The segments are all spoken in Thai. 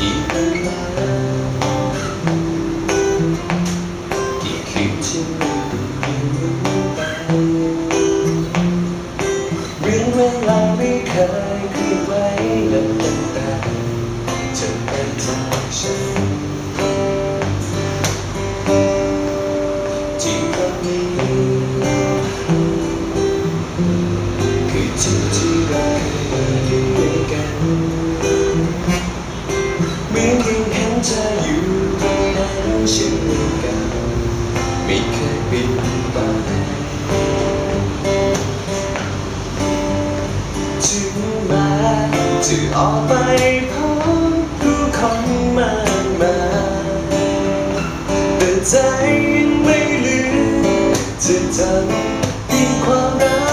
Even now. คือที่ที่เราเคยอยู่ด้วยกันเหมือนยังเห็นเธอยู่ตรนั้นเช่นเดียไม่เคยปิดบังถึงมาจะออกไปพบผู้คนมากมายแต่ใจยังไม่ลืมจะจำยิ่งความรัก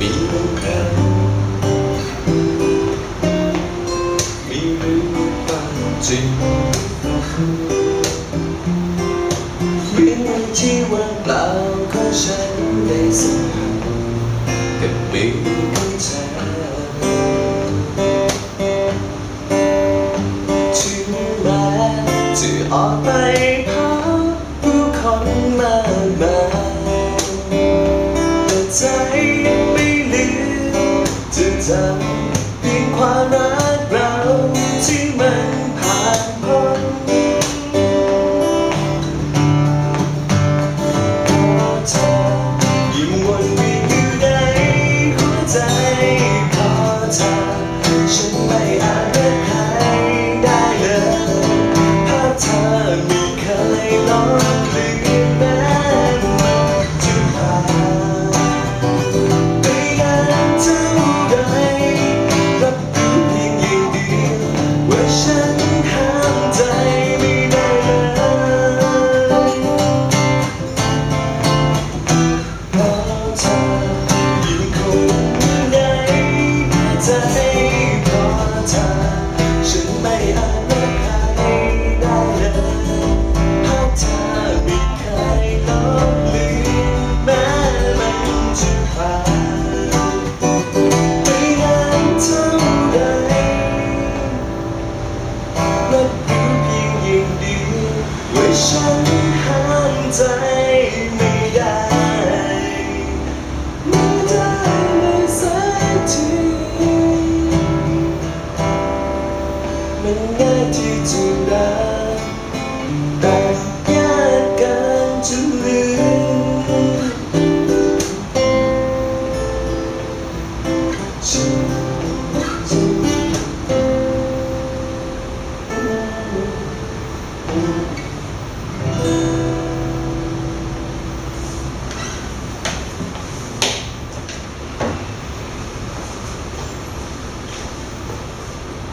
Minukan Minukan cinta Biến những chi quan tạo có sẵn đầy sinh sun ข้ามใจ 为什么你还在？